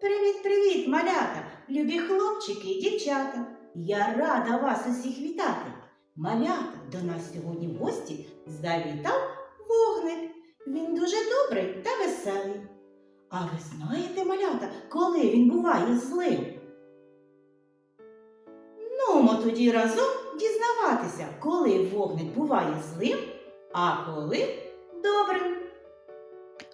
Привіт-привіт, малята, любі хлопчики і дівчата. Я рада вас усіх вітати. Малята, до нас сьогодні в гості завітав вогник. Він дуже добрий та веселий. А ви знаєте, малята, коли він буває злим? Ну, мо тоді разом дізнаватися, коли вогник буває злим, а коли добрим.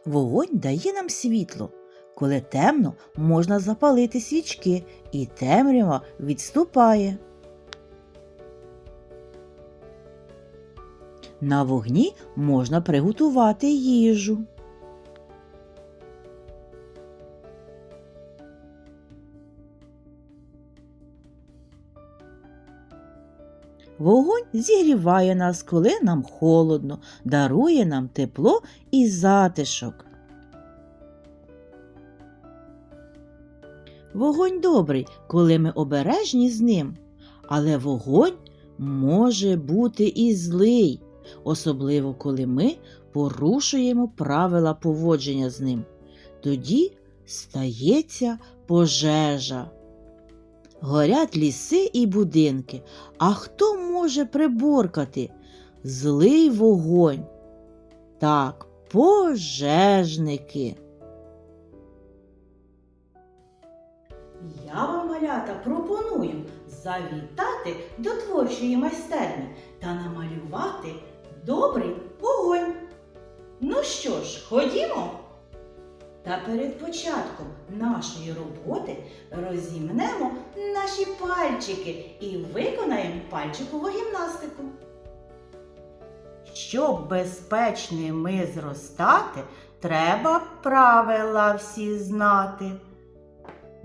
Вогонь дає нам світло. Коли темно, можна запалити свічки, і темрява відступає. На вогні можна приготувати їжу. Вогонь зігріває нас, коли нам холодно, дарує нам тепло і затишок. Вогонь добрий, коли ми обережні з ним, але вогонь може бути і злий, особливо коли ми порушуємо правила поводження з ним. Тоді стається пожежа. Горять ліси і будинки. А хто може приборкати злий вогонь? Так, пожежники. Малята, пропоную завітати до творчої майстерні та намалювати добрий вогонь. Ну що ж, ходімо. Та перед початком нашої роботи розімнемо наші пальчики і виконаємо пальчикову гімнастику. Щоб безпечними зростати, треба правила всі знати.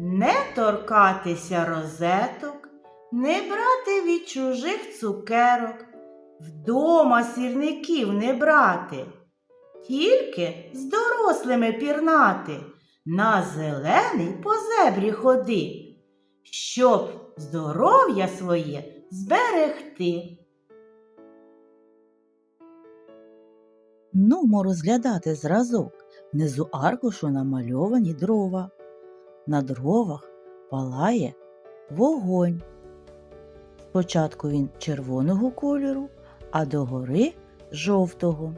Не торкатися розеток, не брати від чужих цукерок, вдома сірників не брати, тільки з дорослими пірнати, на зелений по зебрі ходи, щоб здоров'я своє зберегти. Нумо розглядати зразок. Внизу аркушу намальовані дрова. На дровах палає вогонь. Спочатку він червоного кольору, а догори жовтого.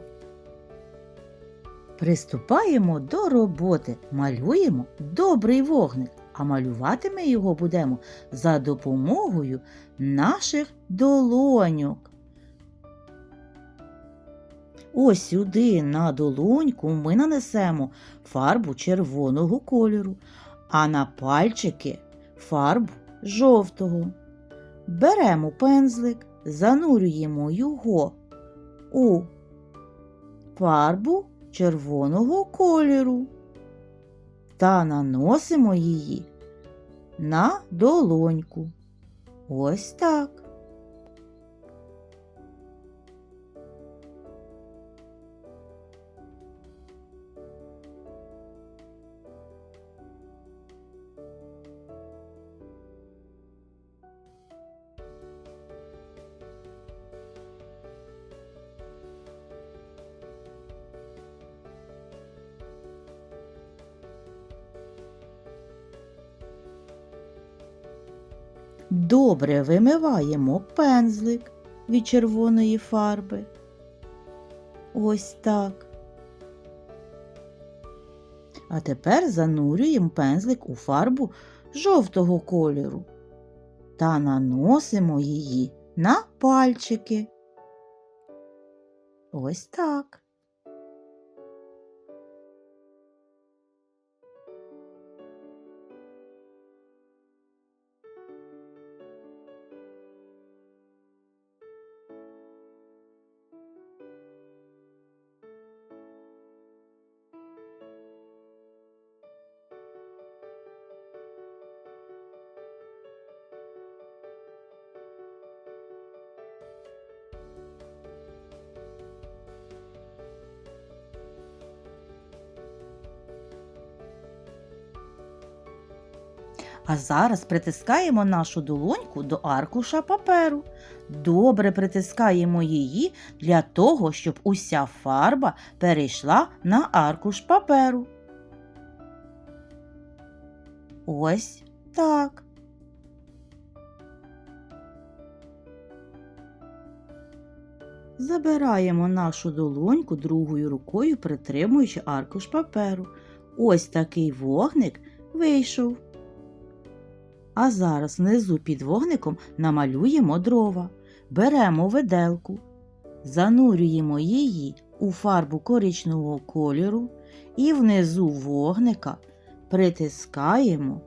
Приступаємо до роботи, малюємо добрий вогник, а малювати ми його будемо за допомогою наших долоньок. Ось сюди на долоньку ми нанесемо фарбу червоного кольору, а на пальчики фарбу жовтого. Беремо пензлик, занурюємо його у фарбу червоного кольору та наносимо її на долоньку. Ось так. Добре вимиваємо пензлик від червоної фарби. Ось так. А тепер занурюємо пензлик у фарбу жовтого кольору та наносимо її на пальчики. Ось так. А зараз притискаємо нашу долоньку до аркуша паперу. Добре притискаємо її для того, щоб уся фарба перейшла на аркуш паперу. Ось так. Забираємо нашу долоньку другою рукою, притримуючи аркуш паперу. Ось такий вогник вийшов. А зараз внизу під вогником намалюємо дрова. Беремо виделку, занурюємо її у фарбу коричневого кольору і внизу вогника притискаємо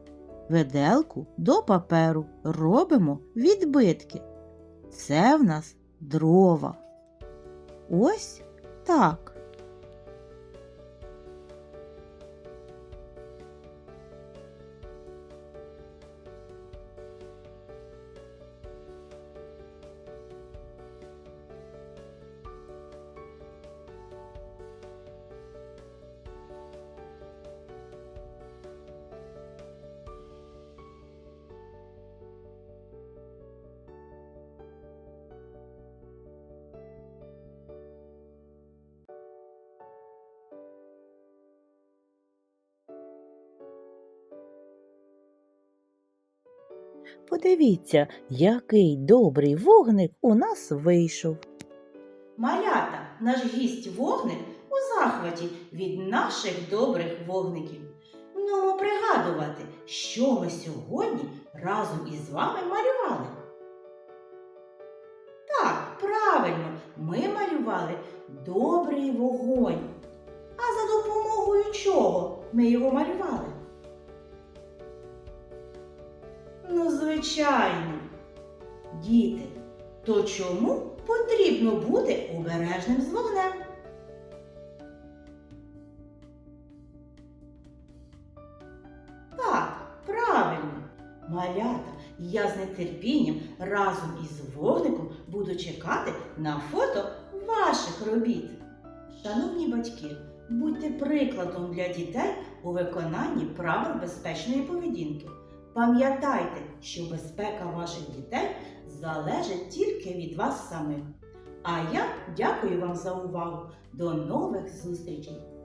виделку до паперу, робимо відбитки. Це в нас дрова. Ось так. Подивіться, який добрий вогник у нас вийшов. Малята, наш гість вогник у захваті від наших добрих вогників. Ну, пригадувати, що ми сьогодні разом із вами малювали. Так, правильно, ми малювали добрий вогонь. А за допомогою чого ми його малювали? Звичайно, діти, то чому потрібно бути обережним з вогнем? Так, правильно, малята, я з нетерпінням разом із вогником буду чекати на фото ваших робіт. Шановні батьки, будьте прикладом для дітей у виконанні правил безпечної поведінки. Пам'ятайте, що безпека ваших дітей залежить тільки від вас самих. А я дякую вам за увагу. До нових зустрічей!